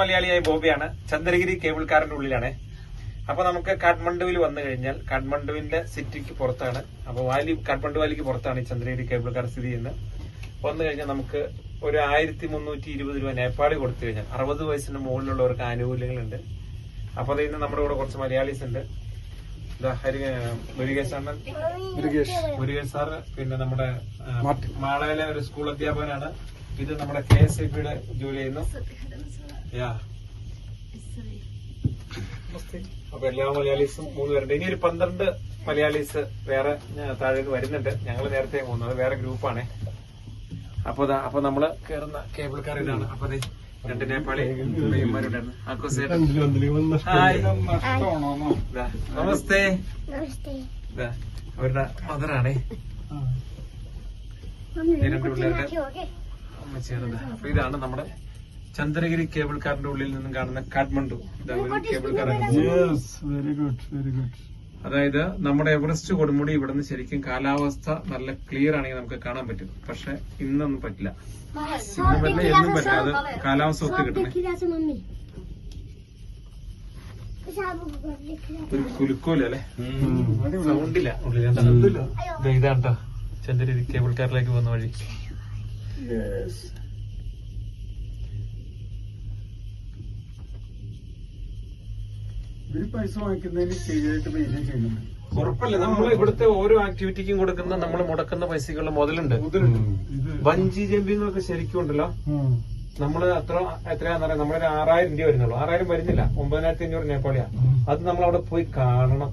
മലയാളിയായ ബോബിയാണ്. ചന്ദ്രഗിരി കേബിൾ കാറിന്റെ ഉള്ളിലാണ്. അപ്പൊ നമുക്ക് കാഠ്മണ്ഡുവിൽ വന്നു കഴിഞ്ഞാൽ കാഠ്മണ്ഡുവിന്റെ സിറ്റിക്ക് പുറത്താണ്. അപ്പൊ വാലി കാഠ്മണ്ഡു വാലിക്ക് പുറത്താണ് ഈ ചന്ദ്രഗിരി കേബിൾ കാർ സ്ഥിതി ചെയ്യുന്നത്. വന്നു കഴിഞ്ഞാൽ നമുക്ക് ഒരു ആയിരത്തി മുന്നൂറ്റി ഇരുപത് രൂപ നേപ്പാളി കൊടുത്തു കഴിഞ്ഞാൽ. അറുപത് വയസ്സിന് മുകളിലുള്ളവർക്ക് ആനുകൂല്യങ്ങളുണ്ട്. അപ്പൊ അതിൽ നമ്മുടെ കൂടെ കുറച്ച് മലയാളീസ് ഉണ്ട്. മുരുകേഷ് സാറ് പിന്നെ നമ്മുടെ മാളയിലെ ഒരു സ്കൂൾ അധ്യാപകനാണ്. ഇത് നമ്മുടെ കെ എസ് ജോലി ചെയ്യുന്നു. അപ്പൊ എല്ലാ മലയാളീസും മൂന്ന് പേരുണ്ട്. ഇനി ഒരു പന്ത്രണ്ട് മലയാളീസ് വേറെ താഴേക്ക് വരുന്നുണ്ട്. ഞങ്ങൾ നേരത്തെ പോകുന്നത് അത് വേറെ ഗ്രൂപ്പാണ്. അപ്പൊ അപ്പൊ നമ്മൾ കേറുന്ന കേബിൾ കാർ ഇതാണ് അപ്പൊ രണ്ട് നേപ്പാളി പയ്യന്മാരുണ്ടായിരുന്നു നമസ്തേ. നമസ്തേ. ദാ, അവരുടെ മദറാണേ. രണ്ട് പിള്ളേരുടെ ഓക്കെ. അമ്മച്ചിയാണത് അപ്പൊ ഇതാണ് നമ്മുടെ ചന്ദ്രഗിരി കേബിൾ കാറിന്റെ ഉള്ളിൽ നിന്നും കാണുന്ന Kathmandu. Cable very good very good അതായത് നമ്മുടെ എവറസ്റ്റ് കൊടുമുടി ഇവിടുന്ന് ശരിക്കും കാലാവസ്ഥ നല്ല ക്ലിയർ ആണെങ്കിൽ നമുക്ക് കാണാൻ പറ്റും. പക്ഷെ ഇന്നൊന്നും പറ്റില്ല. ഇന്നും പറ്റില്ല എന്നും പറ്റില്ല. അത് കാലാവസ്ഥ ഒത്തു കിട്ടണേ ഒരു കുലുക്കൂല സൗണ്ടില്ല. ഉള്ളിൽ ചന്ദ്രഗിരി കേബിൾ കാറിലേക്ക് പോകുന്ന വഴി. ഇവർ പൈസ വാങ്ങിക്കുന്നതിന് ശരിയായിട്ട് മെയിന്റെയിൻ ചെയ്യുന്നുണ്ട്. ഉറപ്പല്ല? നമ്മൾ ഇവിടുത്തെ ഓരോ ആക്ടിവിറ്റിക്കും കൊടുക്കുന്ന നമ്മൾ മുടക്കുന്ന പൈസകൾ മുതലുണ്ട്. വഞ്ചി ജമ്പിങ്ങൊക്കെ ജമ്പിംഗ് ഒക്കെ ശരിക്കും ഉണ്ടല്ലോ? ഉം. നമ്മൾ അത്ര എത്രയാന്ന് പറയാം നമ്മളൊരു ആറായിരം രൂപ വരുന്നുള്ളൂ. ആറായിരം വരുന്നില്ല. ഒമ്പതിനായിരത്തി അഞ്ഞൂറ് നേപ്പാളിയാ. അത് നമ്മൾ അവിടെ പോയി കാണണം.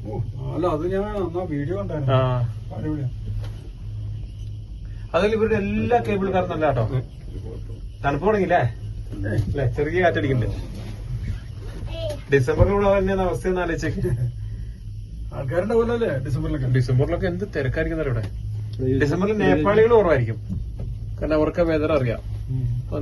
അല്ല അത് ഞാൻ അന്നാ വീഡിയോ അതിൽ ഇവരുടെ എല്ലാ കേബിൾ കാരണം കേട്ടോ തണുപ്പ് തുടങ്ങിയില്ലേ? അല്ലെ? ചെറിയ കാറ്റടിക്കുന്നുണ്ട്. ഡിസംബറിലൂടെ തന്നെയാണ് അവസ്ഥ ഒന്ന് ആലോചിച്ചേക്ക് പോലെ അല്ലേ ഡിസംബറിലൊക്കെ? ഡിസംബറിലൊക്കെ എന്ത് തിരക്കായിരിക്കും ഇവിടെ? ഡിസംബറിൽ നേപ്പാളികൾ കുറവായിരിക്കും. കാരണം അവർക്ക് വെതർ അറിയാം.